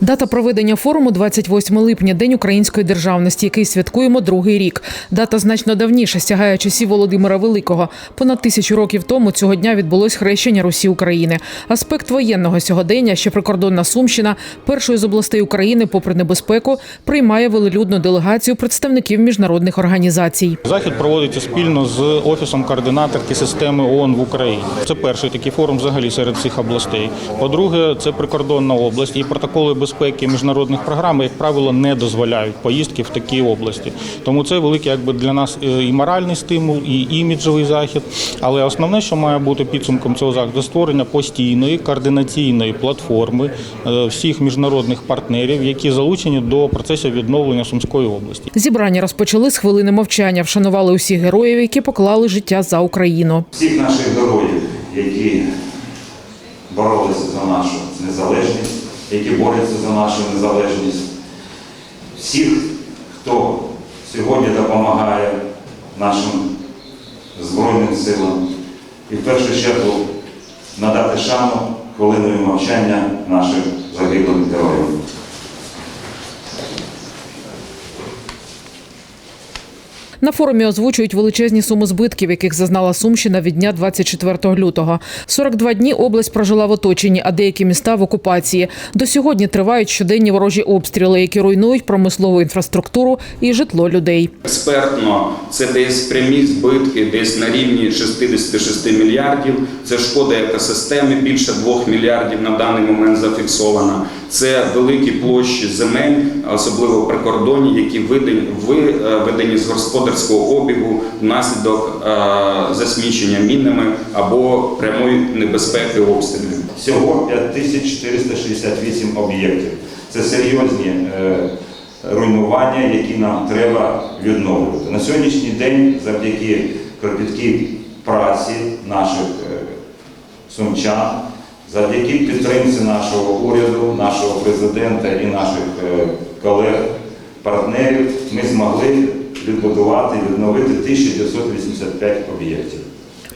Дата проведення форуму 28 липня, День української державності, який святкуємо другий рік. Дата значно давніша, сягає часів Володимира Великого. Понад тисячу років тому цього дня відбулось хрещення Русі України. Аспект воєнного сьогодення, що прикордонна Сумщина, першою з областей України, попри небезпеку, приймає велелюдну делегацію представників міжнародних організацій. Захід проводиться спільно з офісом координаторки системи ООН в Україні. Це перший такий форум взагалі серед всіх областей. По-друге, це прикордонна область і протоколи безпеки міжнародних програм, як правило, не дозволяють поїздки в такі області. Тому це великий якби для нас е, і моральний стимул, і іміджовий захід. Але основне, що має бути підсумком цього заходу, створення постійної координаційної платформи е, всіх міжнародних партнерів, які залучені до процесу відновлення Сумської області. Зібрання розпочали з хвилини мовчання, вшанували усіх героїв, які поклали життя за Україну. всіх наших героїв, які боролися за нашу незалежність, які борються за нашу незалежність, всіх, хто сьогодні допомагає нашим Збройним силам, і в першу чергу надати шану хвилиною мовчання наших загиблих героїв. На форумі озвучують величезні суми збитків, яких зазнала Сумщина від дня 24 лютого. 42 дні область прожила в оточенні, а деякі міста в окупації. До сьогодні тривають щоденні ворожі обстріли, які руйнують промислову інфраструктуру і житло людей. Експертно це десь прямі збитки, десь на рівні 66 мільярдів. Це шкода екосистеми, більше 2 мільярдів на даний момент зафіксована. Це великі площі земель, особливо в прикордоні, які виведені з господарського обігу внаслідок е, засмічення мінами або прямої небезпеки обстрілів. Всього 5468 об'єктів. Це серйозні е, руйнування, які нам треба відновлювати. На сьогоднішній день, завдяки кропіткій праці наших е, сумчан, завдяки підтримці нашого уряду, нашого президента і наших колег, партнерів, ми змогли відбудувати, відновити 1985 об'єктів.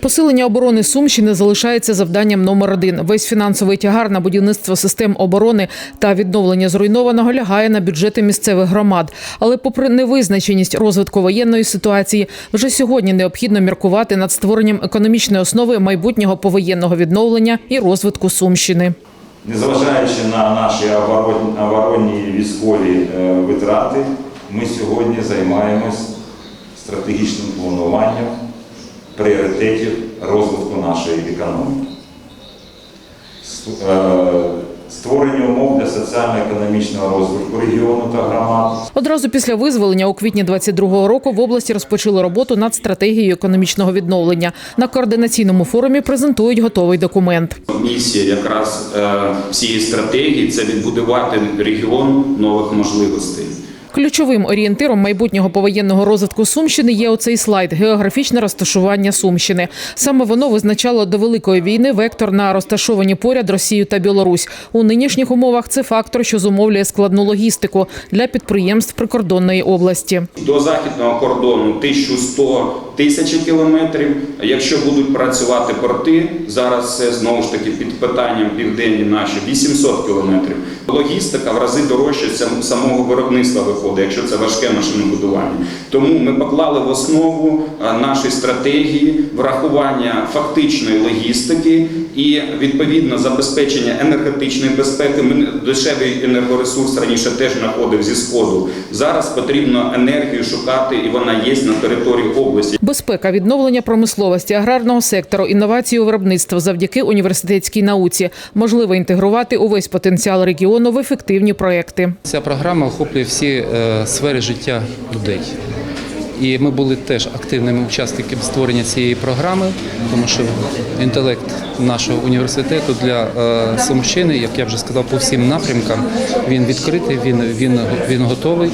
Посилення оборони Сумщини залишається завданням номер один. Весь фінансовий тягар на будівництво систем оборони та відновлення зруйнованого лягає на бюджети місцевих громад. Але, попри невизначеність розвитку воєнної ситуації, вже сьогодні необхідно міркувати над створенням економічної основи майбутнього повоєнного відновлення і розвитку Сумщини. Незважаючи на наші оборонні, оборонні військові е, витрати, ми сьогодні займаємось стратегічним плануванням пріоритетів розвитку нашої економіки. Е, Створення умов для соціально-економічного розвитку регіону та громад, Одразу після визволення у квітні 22-го року в області розпочали роботу над стратегією економічного відновлення. На координаційному форумі презентують готовий документ. Місія якраз е, цієї стратегії це відбудувати регіон нових можливостей. Ключовим орієнтиром майбутнього повоєнного розвитку Сумщини є оцей слайд географічне розташування Сумщини. Саме воно визначало до великої війни вектор на розташовані поряд Росію та Білорусь. У нинішніх умовах це фактор, що зумовлює складну логістику для підприємств прикордонної області. До західного кордону 1100 тисяч кілометрів. Якщо будуть працювати порти, зараз це знову ж таки під питанням південні наші 800 кілометрів. Логістика в рази дорожче сам- самого виробництва виходить, якщо це важке машинобудування. Тому ми поклали в основу е, нашої стратегії врахування фактичної логістики і відповідно забезпечення енергетичної безпеки. Ми дешевий енергоресурс раніше теж знаходив зі сходу. Зараз потрібно енергію шукати, і вона є на території області. Безпека, відновлення промисловості, аграрного сектору, інновації у виробництво завдяки університетській науці можливо інтегрувати увесь потенціал регіону в ефективні проекти. Ця програма охоплює всі сфери життя людей. І ми були теж активними учасниками створення цієї програми, тому що інтелект нашого університету для е, Сумщини, як я вже сказав, по всім напрямкам він відкритий, він, він, він готовий.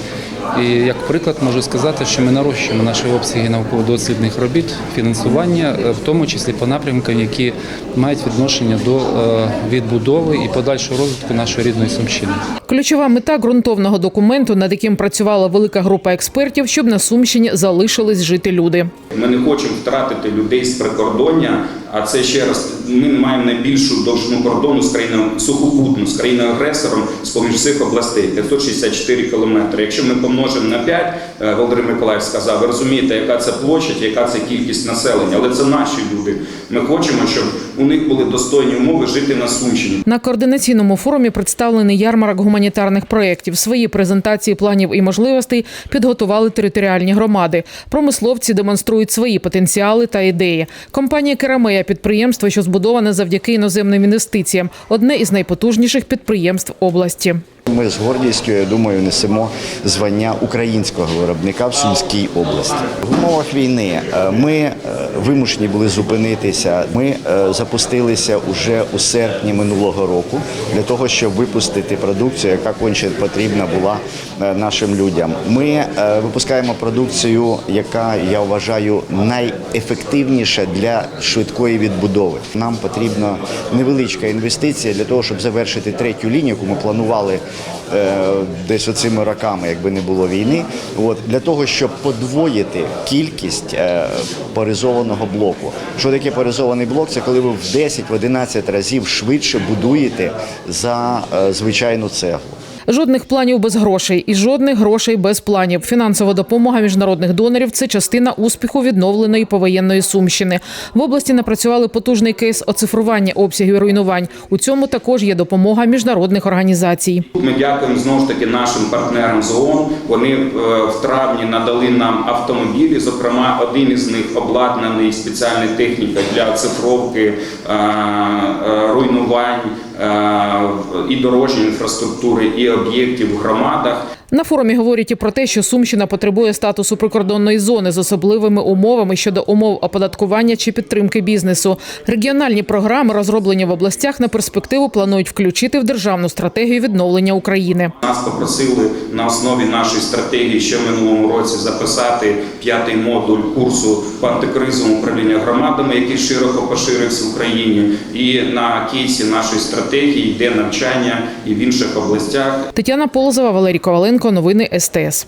І як приклад можу сказати, що ми нарощуємо наші обсяги науково-дослідних робіт, фінансування, е, в тому числі по напрямкам, які мають відношення до е, відбудови і подальшого розвитку нашої рідної Сумщини. Ключова мета ґрунтовного документу, над яким працювала велика група експертів, щоб на Сумщині залишились жити люди. Ми не хочемо втратити людей з прикордоння, А це ще раз ми маємо найбільшу довжину кордону з країною сухопутну, з країною агресором з поміж всіх областей 564 кілометри. Якщо ми помножимо на 5, е, Володимир Миколаїв сказав, ви розумієте, яка це площадь, яка це кількість населення, але це наші люди. Ми хочемо, щоб у них були достойні умови жити на Сумщині. На координаційному форумі представлений ярмарок гуманітарних проєктів. Свої презентації планів і можливостей підготували територіальні громади. Промисловці демонструють свої потенціали та ідеї. Компанія Керамея підприємство, що збудоване завдяки іноземним інвестиціям, одне із найпотужніших підприємств області. Ми з гордістю, я думаю, несемо звання українського виробника в Сумській області. В умовах війни е, ми е, вимушені були зупинитися. Ми е, запустилися уже у серпні минулого року для того, щоб випустити продукцію, яка конче потрібна була нашим людям. Ми випускаємо продукцію, яка я вважаю найефективніша для швидкої відбудови. Нам потрібна невеличка інвестиція для того, щоб завершити третю лінію, яку ми планували десь оцими роками, якби не було війни. От для того, щоб подвоїти кількість паризованого поризованого блоку. Що таке поризований блок? Це коли ви в 10-11 разів швидше будуєте за е, звичайну цеглу. Жодних планів без грошей і жодних грошей без планів. Фінансова допомога міжнародних донорів це частина успіху відновленої повоєнної сумщини. В області напрацювали потужний кейс оцифрування обсягів руйнувань. У цьому також є допомога міжнародних організацій. Ми дякуємо знову ж таки нашим партнерам з ООН. Вони е, в травні надали нам автомобілі. Зокрема, один із них обладнаний спеціальною технікою для оцифровки е, е, руйнувань і дорожньої інфраструктури, і об'єктів в громадах. На форумі говорять і про те, що Сумщина потребує статусу прикордонної зони з особливими умовами щодо умов оподаткування чи підтримки бізнесу. Регіональні програми, розроблені в областях, на перспективу планують включити в державну стратегію відновлення України. Нас попросили на основі нашої стратегії ще в минулому році записати п'ятий модуль курсу по антикризовому управління громадами, який широко поширився в Україні. І на кейсі нашої стратегії йде навчання і в інших областях. Тетяна Полозова, Валерій Коваленко. Новини СТС.